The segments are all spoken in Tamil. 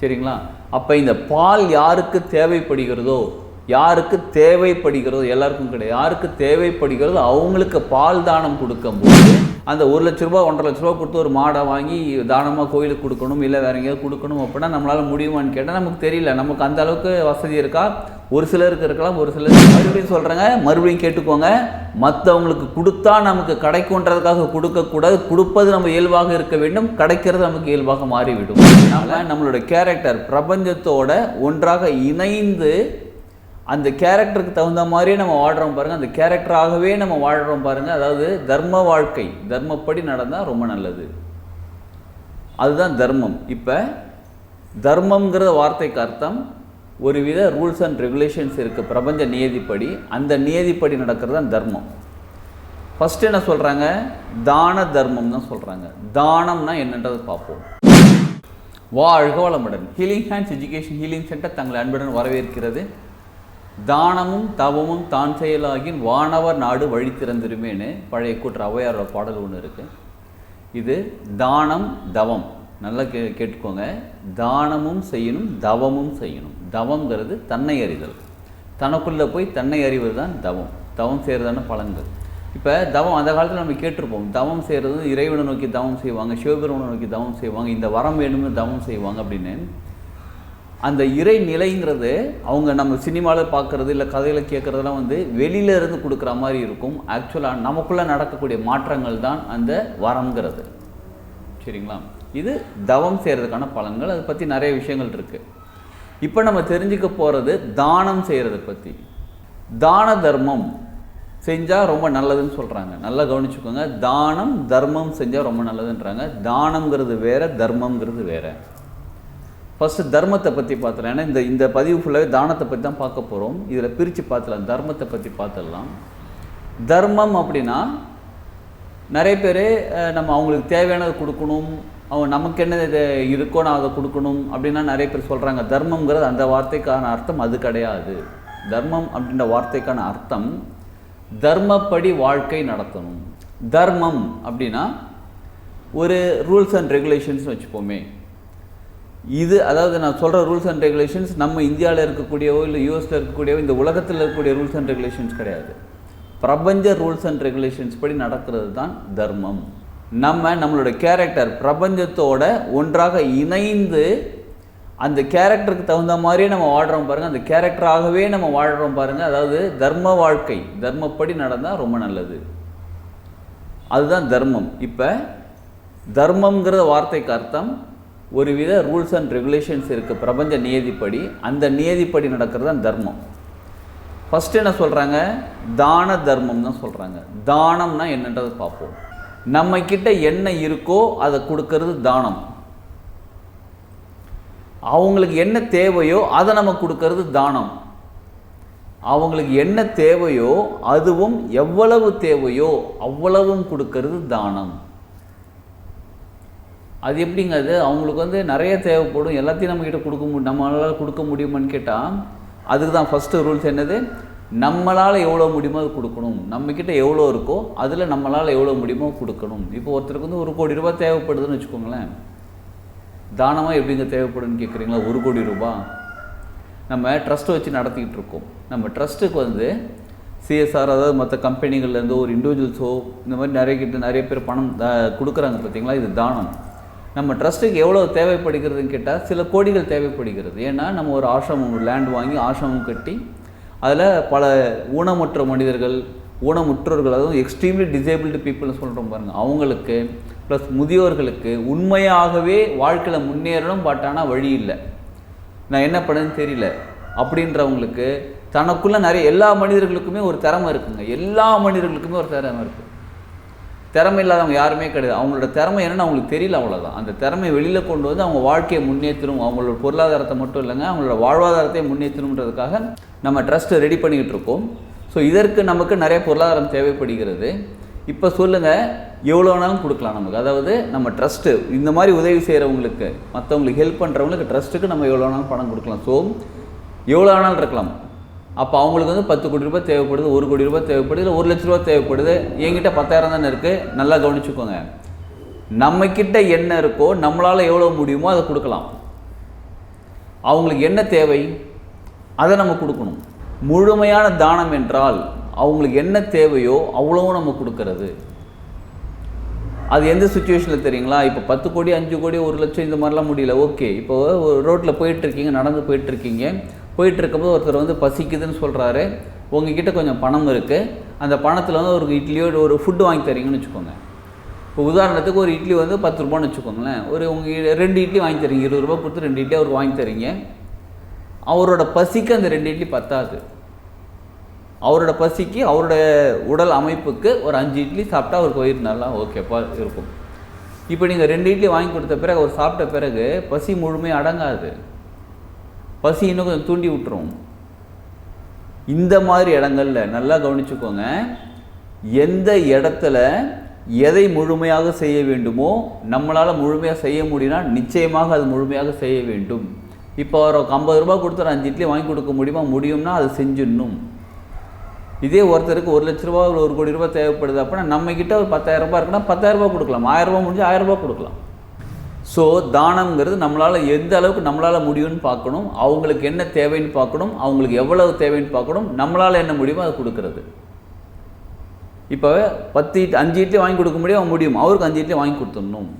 சரிங்களா? அப்போ இந்த பால் யாருக்கு தேவைப்படுகிறதோ யாருக்கு தேவைப்படுகிறதோ எல்லாருக்கும் கிடையாது. யாருக்கு தேவைப்படுகிறதோ அவங்களுக்கு பால் தானம் கொடுக்கும்போது அந்த ஒரு லட்ச ரூபா ஒன்றரை லட்ச ரூபா கொடுத்து ஒரு மாடை வாங்கி தானமாக கோயிலுக்கு கொடுக்கணும் இல்லை வேற எங்கேயாவது கொடுக்கணும் அப்படின்னா நம்மளால் முடியுமான்னு கேட்டால் நமக்கு தெரியல. நமக்கு அந்த அளவுக்கு வசதி இருக்கா? ஒரு சிலருக்கு இருக்கலாம் ஒரு சிலர் மறுபடியும் சொல்கிறேங்க மறுபடியும் கேட்டுக்கோங்க. மற்றவங்களுக்கு கொடுத்தா நமக்கு கிடைக்குன்றதுக்காக கொடுக்கக்கூடாது. கொடுப்பது நம்ம இயல்பாக இருக்க வேண்டும். கிடைக்கிறது நமக்கு இயல்பாக மாறிவிடும். அதனால் நம்மளோட கேரக்டர் பிரபஞ்சத்தோட ஒன்றாக இணைந்து அந்த கேரக்டருக்கு தகுந்த மாதிரியே நம்ம வாழ்கிறோம் பாருங்கள் அந்த கேரக்டராகவே நம்ம வாழ்கிறோம் பாருங்கள் அதாவது தர்ம வாழ்க்கை தர்மப்படி நடந்தால் ரொம்ப நல்லது. அதுதான் தர்மம். இப்போ தர்மம்ங்கிற வார்த்தைக்கு அர்த்தம் ஒரு வித ரூல்ஸ் அண்ட் ரெகுலேஷன்ஸ் இருக்குது பிரபஞ்ச நியதிப்படி அந்த நியதிப்படி நடக்கிறது தான் தர்மம். ஃபஸ்ட்டு என்ன சொல்கிறாங்க தான தர்மம் தான் சொல்கிறாங்க தானம்னா என்னன்றதை பார்ப்போம். வாழ்க வளமுடன். Healing hands education healing centre தங்களை அன்புடன் வரவேற்கிறது. தானமும் தவமும் தான் செயலாகின் வானவர் நாடு வழி திறந்திருமேன்னு பழைய கூற்று ஔவையாரோட பாடல் ஒன்று இருக்குது இது தானம் தவம். நல்லா கே கேட்டுக்கோங்க. தானமும் செய்யணும் தவமும் செய்யணும். தவங்கிறது தன்னை அறிதல். தனக்குள்ளே போய் தன்னை அறிவது தான் தவம். தவம் செய்கிறதான பலன்கள். இப்போ தவம் அந்த காலத்தில் நம்ம கேட்டிருப்போம். தவம் செய்கிறது இறைவனை நோக்கி தவம் செய்வாங்க சிவபெருமனை நோக்கி தவம் செய்வாங்க இந்த வரம் வேணும்னு தவம் செய்வாங்க அப்படின்னு. அந்த இறை நிலைங்கிறது அவங்க நம்ம சினிமாவில் பார்க்குறது இல்லை கதையில் கேட்குறதெல்லாம் வந்து வெளியில இருந்து கொடுக்குற மாதிரி இருக்கும். ஆக்சுவலாக நமக்குள்ளே நடக்கக்கூடிய மாற்றங்கள் தான் அந்த வரம்ங்கிறது. சரிங்களா? இது தவம் செய்கிறதுக்கான பலன்கள். அதை பற்றி நிறைய விஷயங்கள் இருக்குது இப்போ நம்ம தெரிஞ்சுக்க போகிறது தானம் செய்கிறத பற்றி தான தர்மம் செஞ்சால் ரொம்ப நல்லதுன்னு சொல்கிறாங்க நல்லா கவனிச்சுக்கோங்க. தானம் தர்மம் செஞ்சால் ரொம்ப நல்லதுன்றாங்க. தானங்கிறது வேறு தர்மங்கிறது வேறு. ஃபஸ்ட்டு தர்மத்தை பற்றி பார்த்துலாம் ஏன்னா இந்த இந்த பதிவு ஃபுல்லாகவே தானத்தை பற்றி தான் பார்க்க போகிறோம் இதில் பிரித்து பார்த்துலாம் தர்மத்தை பற்றி பார்த்துடலாம். தர்மம் அப்படின்னா நிறைய பேர் நம்ம அவங்களுக்கு தேவையானதை கொடுக்கணும். அவங்க நமக்கு என்ன இது இருக்கோ நான் அதை கொடுக்கணும் அப்படின்னா நிறைய பேர் சொல்கிறாங்க தர்மங்கிறது அந்த வார்த்தைக்கான அர்த்தம் அது கிடையாது. தர்மம் அப்படின்ற வார்த்தைக்கான அர்த்தம் தர்மப்படி வாழ்க்கை நடத்தணும். தர்மம் அப்படின்னா ஒரு ரூல்ஸ் அண்ட் ரெகுலேஷன்ஸ் வச்சுப்போமே. இது அதாவது நான் சொல்கிற ரூல்ஸ் அண்ட் ரெகுலேஷன்ஸ் நம்ம இந்தியாவில் இருக்கக்கூடியவோ இல்லை யூஎஸில் இருக்கக்கூடியவோ இந்த உலகத்தில் இருக்கக்கூடிய ரூல்ஸ் அண்ட் ரெகுலேஷன்ஸ் கிடையாது. பிரபஞ்ச ரூல்ஸ் அண்ட் ரெகுலேஷன்ஸ் படி நடக்கிறது தான் தர்மம். நம்ம நம்மளோட கேரக்டர் பிரபஞ்சத்தோட ஒன்றாக இணைந்து அந்த கேரக்டருக்கு தகுந்த மாதிரியே நம்ம வாழ்கிறோம் பாருங்கள் அந்த கேரக்டராகவே நம்ம வாழ்கிறோம் பாருங்கள் அதாவது தர்ம வாழ்க்கை தர்மப்படி நடந்தால் ரொம்ப நல்லது. அதுதான் தர்மம். இப்போ தர்மங்கிற வார்த்தைக்கு அர்த்தம் ஒரு வித ரூல்ஸ் அண்ட் ரெகுலேஷன்ஸ் இருக்குது பிரபஞ்ச நியதிப்படி. அந்த நியதிப்படி நடக்கிறது தான் தர்மம். ஃபஸ்ட்டு என்ன சொல்கிறாங்க தான தர்மம் தான் சொல்கிறாங்க தானம்னா என்னன்றது பார்ப்போம். நம்ம என்ன இருக்கோ அதை கொடுக்கறது தானம். அவங்களுக்கு என்ன தேவையோ அதை நம்ம கொடுக்கறது தானம். அவங்களுக்கு என்ன தேவையோ அதுவும் எவ்வளவு தேவையோ அவ்வளவும் கொடுக்கறது தானம். அது எப்படிங்க அது அவங்களுக்கு வந்து நிறைய தேவைப்படும். எல்லாத்தையும் நம்மக்கிட்ட கொடுக்க முடியும் நம்மளால் கொடுக்க முடியுமான்னு கேட்டால் அதுக்கு தான் ஃபஸ்ட்டு ரூல்ஸ் என்னது? நம்மளால் எவ்வளோ முடியுமோ அது கொடுக்கணும். நம்மக்கிட்ட எவ்வளோ இருக்கோ அதில் நம்மளால் எவ்வளோ முடியுமோ கொடுக்கணும். இப்போ ஒருத்தருக்கு வந்து ஒரு கோடி ரூபாய் தேவைப்படுதுன்னு வச்சுக்கோங்களேன். தானமாக எப்படிங்க தேவைப்படுன்னு கேட்குறீங்களா ஒரு கோடி ரூபாய் நம்ம ட்ரஸ்ட்டை வச்சு நடத்திக்கிட்டு இருக்கோம். நம்ம ட்ரஸ்ட்டுக்கு வந்து சிஎஸ்ஆர் அதாவது மற்ற கம்பெனிகள்லேருந்தோ ஒரு இண்டிவிஜுவல்ஸோ இந்த மாதிரி நிறைய கிட்ட நிறைய பேர் பணம் த- கொடுக்குறாங்க பார்த்தீங்களா இது தானம். நம்ம ட்ரஸ்ட்டுக்கு எவ்வளோ தேவைப்படுகிறதுன்னு கேட்டால் சில கோடிகள் தேவைப்படுகிறது. ஏன்னா நம்ம ஒரு ஆசிரமம் ஒரு லேண்ட் வாங்கி ஆசிரமம் கட்டி அதில் பல ஊனமுற்ற மனிதர்கள் ஊனமுற்றோர்கள் அதுவும் எக்ஸ்ட்ரீம்லி டிசேபிள்டு பீப்புள்னு சொல்கிறோம் பாருங்கள் அவங்களுக்கு ப்ளஸ் முதியோர்களுக்கு உண்மையாகவே வாழ்க்கையில் முன்னேறணும் பட் ஆனால் வழி இல்லை. நான் என்ன பண்ணேன்னு தெரியல. அப்படின்றவங்களுக்கு தனக்குள்ளே நிறைய எல்லா மனிதர்களுக்குமே ஒரு திறமை இருக்குங்க. எல்லா மனிதர்களுக்குமே ஒரு திறமை இருக்குது திறமை இல்லாதவங்க யாருமே கிடையாது. அவங்களோட திறமை என்னென்னு அவங்களுக்கு தெரியல அவ்வளோதான் அந்த திறமை வெளியில் கொண்டு வந்து அவங்க வாழ்க்கையை முன்னேற்றணும் அவங்களோட பொருளாதாரத்தை மட்டும் இல்லைங்க அவங்களோட வாழ்வாதாரத்தை முன்னேற்றணுன்றதுக்காக நம்ம ட்ரஸ்ட்டை ரெடி பண்ணிக்கிட்டு இருக்கோம். ஸோ இதற்கு நமக்கு நிறைய பொருளாதாரம் தேவைப்படுகிறது. இப்போ சொல்லுங்கள் எவ்வளோ வேணாலும் கொடுக்கலாம் நமக்கு. அதாவது நம்ம ட்ரஸ்ட்டு இந்த மாதிரி உதவி செய்கிறவங்களுக்கு மற்றவங்களுக்கு ஹெல்ப் பண்ணுறவங்களுக்கு ட்ரஸ்ட்டுக்கு நம்ம எவ்வளோ வேணாலும் பணம் கொடுக்கலாம். ஸோ எவ்வளோ வேணாலும் இருக்கலாம். அப்போ அவங்களுக்கு வந்து பத்து கோடி ரூபாய் தேவைப்படுது ஒரு கோடி ரூபாய் தேவைப்படுது இல்லை ஒரு லட்ச ரூபா தேவைப்படுது. என்கிட்ட பத்தாயிரம் தானே இருக்குது நல்லா கவனிச்சுக்கோங்க. நம்மக்கிட்ட என்ன இருக்கோ நம்மளால் எவ்வளோ முடியுமோ அதை கொடுக்கலாம். அவங்களுக்கு என்ன தேவை? அதை நம்ம கொடுக்கணும். முழுமையான தானம் என்றால் அவங்களுக்கு என்ன தேவையோ அவ்வளவும் நம்ம கொடுக்கறது. அது எந்த சுச்சுவேஷனில் தெரியுங்களா? இப்போ பத்து கோடி அஞ்சு கோடி ஒரு லட்சம் இந்த மாதிரிலாம் முடியல. ஓகே. இப்போ ஒரு ரோட்டில் போயிட்டுருக்கீங்க நடந்து போயிட்டுருக்கீங்க போயிட்டுருக்கும்போது ஒருத்தர் வந்து பசிக்குதுன்னு சொல்கிறாரு உங்ககிட்ட கொஞ்சம் பணம் இருக்குது அந்த பணத்தில் வந்து ஒரு இட்லியோ ஒரு ஃபுட்டு வாங்கி தரீங்கன்னு வச்சுக்கோங்க. இப்போ உதாரணத்துக்கு ஒரு இட்லி வந்து பத்து ரூபான்னு வச்சுக்கோங்களேன். ஒரு உங்கள் ரெண்டு இட்லி வாங்கி தரீங்க. இருபது ரூபா கொடுத்து ரெண்டு இட்லி அவருக்கு வாங்கி தரீங்க. அவரோட பசிக்கு அந்த ரெண்டு இட்லி பத்தாது. அவரோட பசிக்கு அவரோட உடல் அமைப்புக்கு ஒரு அஞ்சு இட்லி சாப்பிட்டா அவருக்கு வயிறு நல்லா ஓகேப்பா இருக்கும். இப்போ நீங்கள் ரெண்டு இட்லி வாங்கி கொடுத்த பிறகு அவர் சாப்பிட்ட பிறகு பசி முழுமையாக அடங்காது. பசி இன்னும் கொஞ்சம் தூண்டி விட்டுரும். இந்த மாதிரி இடங்கள்ல நல்லா கவனிச்சுக்கோங்க. எந்த இடத்துல எதை முழுமையாக செய்ய வேண்டுமோ நம்மளால் முழுமையாக செய்ய முடியும்னா நிச்சயமாக அது முழுமையாக செய்ய வேண்டும். இப்போ ஒரு ஐம்பது ரூபா கொடுத்து ஒரு அஞ்சு இட்லி வாங்கி கொடுக்க முடியுமா? முடியும்னா அது செஞ்சிடணும். இதே ஒருத்தருக்கு ஒரு லட்ச ரூபா ஒரு கோடி ரூபா தேவைப்படுது அப்படின்னா நம்ம ஒரு பத்தாயிரம் ரூபாய் இருக்குன்னா பத்தாயிரம் ரூபா கொடுக்கலாம். ஆயிரம் ரூபா முடிஞ்சு ஆயிரம் ரூபா கொடுக்கலாம். ஸோ தானம்ங்கிறது நம்மளால் எந்த அளவுக்கு நம்மளால் முடியும்னு பார்க்கணும். அவங்களுக்கு என்ன தேவைன்னு பார்க்கணும். அவங்களுக்கு எவ்வளவு தேவைன்னு பார்க்கணும். நம்மளால் என்ன முடியுமோ அதை கொடுக்கறது. இப்போ பத்து இட்டு அஞ்சு இட்லி வாங்கி கொடுக்க முடியும் அவன் முடியும். அவருக்கு அஞ்சு இட்லி வாங்கி கொடுத்துடணும்.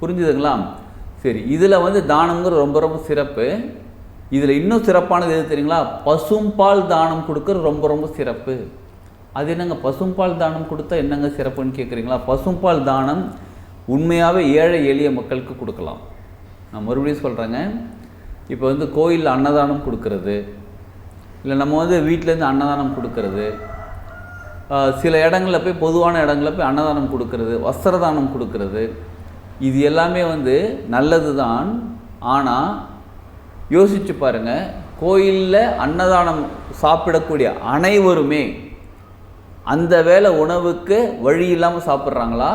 புரிஞ்சுதுங்களா? சரி இதில் வந்து தானம்ங்கிறது ரொம்ப ரொம்ப சிறப்பு. இதில் இன்னும் சிறப்பானது எது தெரியுங்களா? பசும்பால் தானம் கொடுக்கறது ரொம்ப ரொம்ப சிறப்பு. அது என்னங்க? பசும்பால் தானம் கொடுத்தா என்னங்க சிறப்புன்னு கேட்குறீங்களா பசும்பால் தானம் உண்மையாகவே ஏழை எளிய மக்களுக்கு கொடுக்கலாம். நான் மறுபடியும் சொல்கிறேங்க இப்போ வந்து கோயிலில் அன்னதானம் கொடுக்கறது. இல்லை நம்ம வந்து வீட்டிலேருந்து அன்னதானம் கொடுக்கறது. சில இடங்களில் போய் பொதுவான இடங்களில் போய் அன்னதானம் கொடுக்கறது வஸ்திரதானம் கொடுக்கறது. இது எல்லாமே வந்து நல்லது தான் ஆனால் யோசிச்சு பாருங்க. கோயிலில் அன்னதானம் சாப்பிடக்கூடிய அனைவருமே அந்த வேலை உணவுக்கு வழி இல்லாமல் சாப்பிட்றாங்களா?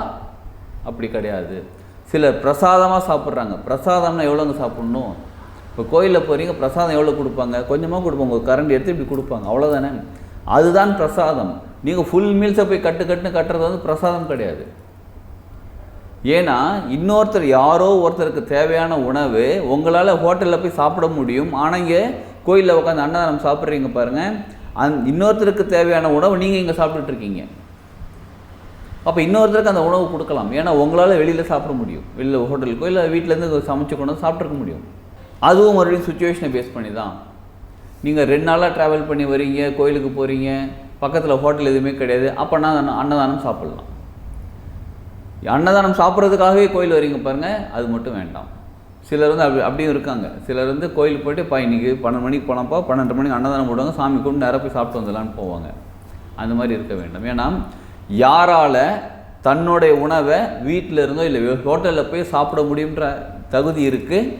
அப்படி கிடையாது. சிலர் பிரசாதமாக சாப்பிட்றாங்க. பிரசாதம்னா எவ்வளோங்க சாப்பிட்ணும்? இப்போ கோயிலில் போகிறீங்க பிரசாதம் எவ்வளோ கொடுப்பாங்க? கொஞ்சமாக கொடுப்பாங்க ஒரு கரண்ட் எடுத்து இப்படி கொடுப்பாங்க. அவ்வளோதானே அதுதான் பிரசாதம். நீங்கள் ஃபுல் மீல்ஸை போய் கட்டு கட்டுன்னு கட்டுறது வந்து பிரசாதம் கிடையாது. ஏன்னா இன்னொருத்தர் யாரோ ஒருத்தருக்கு தேவையான உணவு உங்களால் ஹோட்டலில் போய் சாப்பிட முடியும். ஆனால் இங்கே கோயிலில் உட்காந்து அன்னதானம் சாப்பிட்றீங்க பாருங்கள் அந் இன்னொருத்தருக்கு தேவையான உணவு நீங்கள் இங்கே சாப்பிட்டுட்ருக்கீங்க அப்போ இன்னொருத்தருக்கு அந்த உணவு கொடுக்கலாம். ஏன்னா உங்களால் வெளியில் சாப்பிட முடியும். வெளியில் ஹோட்டலுக்கோ இல்லை வீட்டிலேருந்து சமைச்சு கொண்டு சாப்பிட்ருக்க முடியும். அதுவும் மறுபடியும் சுச்சுவேஷனை பேஸ் பண்ணி தான் நீங்கள் ரெண்டு நாளாக ட்ராவல் பண்ணி வரீங்க கோயிலுக்கு போகிறீங்க பக்கத்தில் ஹோட்டல் எதுவுமே கிடையாது. அப்போனா அன்னதானம் சாப்பிட்லாம். அன்னதானம் சாப்பிட்றதுக்காகவே கோயில் வரீங்க பாருங்கள் அது மட்டும் வேண்டாம். சிலர் வந்து அப்படி அப்படியும் இருக்காங்க. சிலர் வந்து கோயிலுக்கு போயிட்டு பா இன்னைக்கு பன்னெண்டு மணிக்கு போனப்போ பன்னெண்டு மணிக்கு அன்னதானம் போடுவாங்க சாமி கும்பிட்டு நேராக போய் சாப்பிட்டு வந்துடலான்னு போவாங்க. அந்த மாதிரி இருக்க வேண்டும். ஏன்னா யாரால் தன்னுடைய உணவை வீட்டில் இருந்தோ இல்லை ஹோட்டலில் போய் சாப்பிட முடியுன்ற தகுதி இருக்குது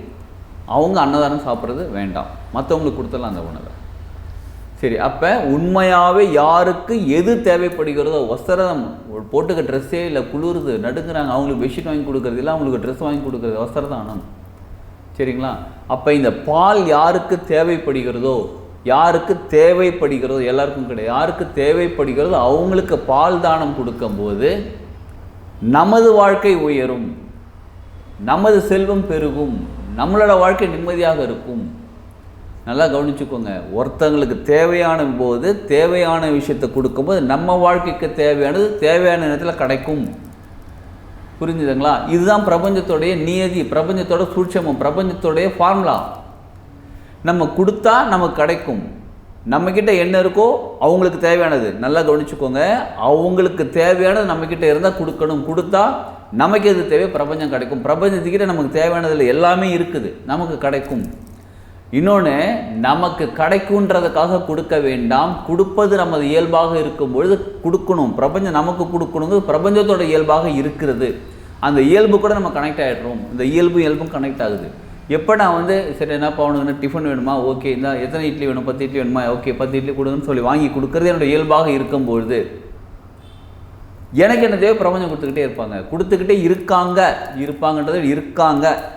அவங்க அன்னதானம் சாப்பிட்றது வேண்டாம். மற்றவங்களுக்கு கொடுத்துடலாம் அந்த உணவை. சரி அப்போ உண்மையாகவே யாருக்கு எது தேவைப்படுகிறதோ வஸ்திரம் போட்டுக்க ட்ரெஸ்ஸே இல்லை குளிருது நடுங்குறாங்க அவங்களுக்கு பெட்ஷீட் வாங்கி கொடுக்குறது இல்லை அவங்களுக்கு ட்ரெஸ் வாங்கி கொடுக்குறது வஸ்திரதானம். சரிங்களா? அப்போ இந்த பால் யாருக்கு தேவைப்படுகிறதோ யாருக்கு தேவைப்படுகிறதோ எல்லாருக்கும் கிடையாது. யாருக்கு தேவைப்படுகிறதோ அவங்களுக்கு பால் தானம் கொடுக்கும்போது நமது வாழ்க்கை உயரும் நமது செல்வம் பெருகும் நம்மளோட வாழ்க்கை நிம்மதியாக இருக்கும். நல்லா கவனிச்சுக்கோங்க. ஒருத்தங்களுக்கு தேவையான போது தேவையான விஷயத்தை கொடுக்கும்போது நம்ம வாழ்க்கைக்கு தேவையானது தேவையான நேரத்தில் கிடைக்கும். புரிஞ்சுதுங்களா? இதுதான் பிரபஞ்சத்தோடைய நியதி பிரபஞ்சத்தோட சூட்சமம் பிரபஞ்சத்தோடைய ஃபார்முலா நம்ம கொடுத்தா நமக்கு கிடைக்கும். நம்மக்கிட்ட என்ன இருக்கோ அவங்களுக்கு தேவையானது. நல்லா கவனிச்சுக்கோங்க. அவங்களுக்கு தேவையானது நம்மக்கிட்ட இருந்தால் கொடுக்கணும். கொடுத்தா நமக்கு எது தேவை பிரபஞ்சம் கிடைக்கும். பிரபஞ்சத்துக்கிட்ட நமக்கு தேவையானதில் எல்லாமே இருக்குது. நமக்கு கிடைக்கும். இன்னொன்று நமக்கு கிடைக்குன்றதுக்காக கொடுக்க வேண்டாம். கொடுப்பது நமது இயல்பாக இருக்கும் பொழுது கொடுக்கணும். பிரபஞ்சம் நமக்கு கொடுக்கணுங்கிறது பிரபஞ்சத்தோட இயல்பாக இருக்கிறது. அந்த இயல்பு கூட நம்ம கனெக்ட் ஆகிடுறோம் இந்த இயல்பு இயல்பும் கனெக்ட் ஆகுது. எப்போ நான் வந்து சரி என்னப்பா அவனுக்கு டிஃபன் வேணுமா? ஓகே இந்த எத்தனை இட்லி வேணும்? பத்து இட்லி வேணுமா? ஓகே பத்து இட்லி கொடுங்கன்னு சொல்லி வாங்கி கொடுக்குறது என்னோட இயல்பாக இருக்கும்பொழுது எனக்கு என்ன தேவை? பிரபஞ்சம் கொடுத்துக்கிட்டே இருப்பாங்க. கொடுத்துக்கிட்டே இருக்காங்க. இருப்பாங்கன்றது இருக்காங்க.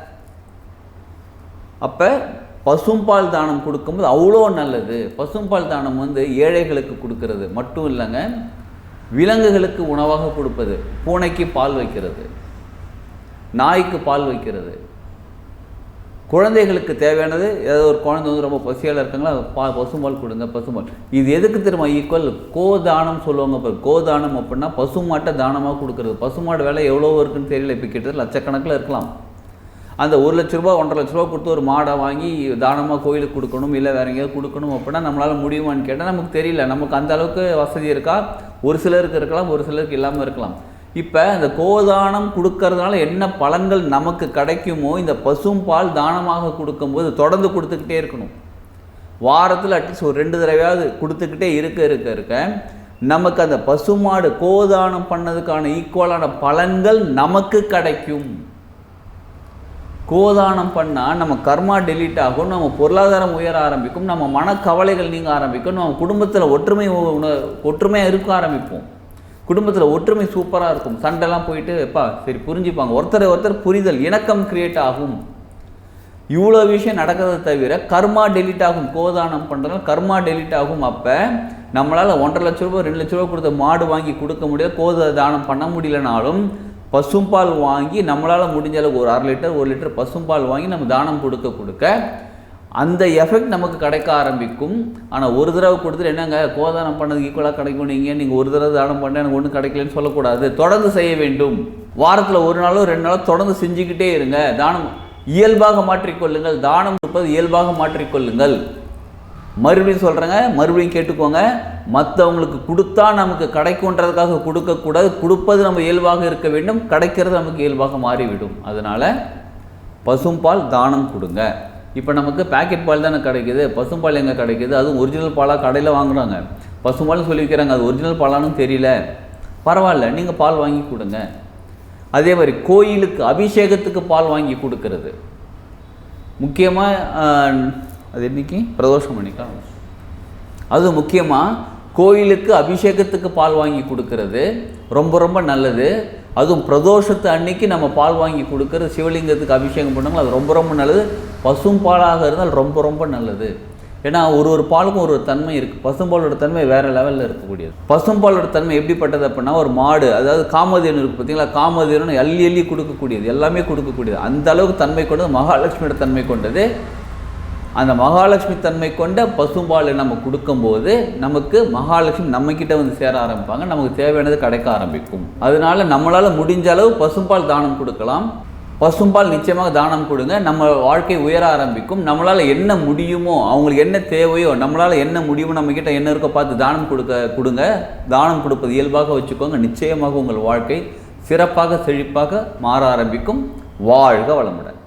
அப்போ பசும்பால் தானம் கொடுக்கும்போது அவ்வளோ நல்லது. பசும்பால் தானம் வந்து ஏழைகளுக்கு கொடுக்கறது. மட்டும் இல்லைங்க விலங்குகளுக்கு உணவாக கொடுப்பது. பூனைக்கு பால் வைக்கிறது. நாய்க்கு பால் வைக்கிறது. குழந்தைகளுக்கு தேவையானது ஏதோ ஒரு குழந்தை வந்து ரொம்ப பசியால் இருக்காங்களா பா பசுமால் கொடுங்க பசுமால் இது எதுக்கு திரும்ப ஈக்குவல் கோதானம் சொல்லுவாங்க இப்போ கோதானம் அப்படின்னா பசுமாட்டை தானமாக கொடுக்குறது. பசுமாடு வேலை எவ்வளோ இருக்குன்னு தெரியல இப்போ கிட்டத்தட்ட லட்சக்கணக்கில் இருக்கலாம். அந்த ஒரு லட்ச ரூபா ஒன்றரை லட்ச ரூபா கொடுத்து ஒரு மாடை வாங்கி தானமாக கோயிலுக்கு கொடுக்கணும் இல்லை வேற எங்கேயாவது கொடுக்கணும் அப்படின்னா நம்மளால் முடியுமான்னு கேட்டால் நமக்கு தெரியல. நமக்கு அந்த அளவுக்கு வசதி இருக்கா? ஒரு சிலருக்கு இருக்கலாம் ஒரு சிலருக்கு இல்லாமல் இருக்கலாம். இப்போ இந்த கோதானம் கொடுக்கறதுனால என்ன பலன்கள் நமக்கு கிடைக்குமோ இந்த பசும்பால் தானமாக கொடுக்கும்போது தொடர்ந்து கொடுத்துக்கிட்டே இருக்கணும். வாரத்தில் அட்லீஸ்ட் ஒரு ரெண்டு தடவையாவது கொடுத்துக்கிட்டே இருக்க இருக்க இருக்க நமக்கு அந்த பசுமாடு கோதானம் பண்ணதுக்கான ஈக்குவலான பலன்கள் நமக்கு கிடைக்கும். கோதானம் பண்ணால் நம்ம கர்மா டெலீட் ஆகும் நம்ம பொருளாதாரம் உயர ஆரம்பிக்கும் நம்ம மனக்கவலைகள் நீங்க ஆரம்பிக்கும் நம்ம குடும்பத்தில் ஒற்றுமை ஒற்றுமையாக இருக்க ஆரம்பிப்போம். குடும்பத்தில் ஒற்றுமை சூப்பராக இருக்கும். சண்டைலாம் போயிட்டு எப்பா சரி புரிஞ்சுப்பாங்க. ஒருத்தரை ஒருத்தர் புரிதல் இணக்கம் கிரியேட் ஆகும். இவ்வளோ விஷயம் நடக்கிறத தவிர கர்மா டெலிட் ஆகும். கோதானம் பண்ணுறதுனால கர்மா டெலிட் ஆகும். அப்போ நம்மளால் ஒன்றரை லட்ச ரூபாய் ரெண்டு லட்ச ரூபா கொடுத்த மாடு வாங்கி கொடுக்க முடியாது கோத தானம் பண்ண முடியலனாலும் பசும்பால் வாங்கி நம்மளால் முடிஞ்ச அளவுக்கு ஒரு அரை லிட்டர் ஒரு லிட்டர் பசும்பால் வாங்கி நம்ம தானம் கொடுக்க கொடுக்க அந்த எஃபெக்ட் நமக்கு கிடைக்க ஆரம்பிக்கும். ஆனால் ஒரு தடவை கொடுத்துட்டு என்னங்க கோதானம் பண்ணது ஈக்குவலாக கிடைக்கும் நீங்கள் நீங்கள் ஒரு தடவை தானம் பண்ண எனக்கு ஒன்றும் கிடைக்கலன்னு சொல்லக்கூடாது. தொடர்ந்து செய்ய வேண்டும். வாரத்தில் ஒரு நாளோ ரெண்டு நாளோ தொடர்ந்து செஞ்சுக்கிட்டே இருங்க. தானம் இயல்பாக மாற்றிக்கொள்ளுங்கள். தானம் கொடுப்பது இயல்பாக மாற்றிக்கொள்ளுங்கள். மறுபடியும் சொல்கிறேங்க மறுபடியும் கேட்டுக்கோங்க. மற்றவங்களுக்கு கொடுத்தா நமக்கு கிடைக்குன்றதுக்காக கொடுக்கக்கூடாது. கொடுப்பது நம்ம இயல்பாக இருக்க வேண்டும். கிடைக்கிறது நமக்கு இயல்பாக மாறிவிடும். அதனால் பசும்பால் தானம் கொடுங்க. இப்போ நமக்கு பேக்கெட் பால் தானே கிடைக்குது பசும்பால் எங்கே கிடைக்குது? அதுவும் ஒரிஜினல் பாலாக கடையில் வாங்குறாங்க. பசும்பால்னு சொல்லியிருக்கிறாங்க அது ஒரிஜினல் பாலான்னு தெரியல. பரவாயில்ல நீங்கள் பால் வாங்கி கொடுங்க. அதே மாதிரி கோயிலுக்கு அபிஷேகத்துக்கு பால் வாங்கி கொடுக்கறது. முக்கியமாக அது என்னைக்கு? பிரதோஷம் பண்ணிக்கலாம் அது முக்கியமாக கோயிலுக்கு அபிஷேகத்துக்கு பால் வாங்கி கொடுக்கறது ரொம்ப ரொம்ப நல்லது. அதுவும் பிரதோஷத்து அன்னைக்கு நம்ம பால் வாங்கி கொடுக்குறது சிவலிங்கத்துக்கு அபிஷேகம் பண்ணாங்களோ? அது ரொம்ப ரொம்ப நல்லது. பசும் பாலாக இருந்தால் ரொம்ப ரொம்ப நல்லது. ஏன்னா ஒரு ஒரு பாலுக்கும் ஒரு ஒரு தன்மை இருக்குது பசும்பாலோட தன்மை வேறு லெவலில் இருக்கக்கூடியது. பசும்பாலோட தன்மை எப்படிப்பட்டது அப்படின்னா ஒரு மாடு அதாவது காமதேனு இருக்குது பார்த்தீங்களா? காமதேனு அள்ளி அள்ளி கொடுக்கக்கூடியது. எல்லாமே கொடுக்கக்கூடியது. அந்த அளவுக்கு தன்மை கொண்டது மகாலட்சுமியோட தன்மை கொண்டது. அந்த மகாலட்சுமி தன்மை கொண்ட பசும்பாலை நம்ம கொடுக்கும்போது நமக்கு மகாலட்சுமி நம்மக்கிட்ட வந்து சேர ஆரம்பிப்பாங்க. நமக்கு தேவையானது கிடைக்க ஆரம்பிக்கும். அதனால நம்மளால் முடிஞ்ச அளவு பசும்பால் தானம் கொடுக்கலாம். பசும்பால் நிச்சயமாக தானம் கொடுங்க. நம்ம வாழ்க்கை உயர ஆரம்பிக்கும். நம்மளால் என்ன முடியுமோ அவங்களுக்கு என்ன தேவையோ நம்மளால் என்ன முடியுமோ நம்மக்கிட்ட என்ன இருக்கோ பார்த்து தானம் கொடுக்க கொடுங்க. தானம் கொடுப்பது இயல்பாக வச்சுக்கோங்க. நிச்சயமாக உங்கள் வாழ்க்கை சிறப்பாக செழிப்பாக மாற ஆரம்பிக்கும். வாழ்க வளமுடன்.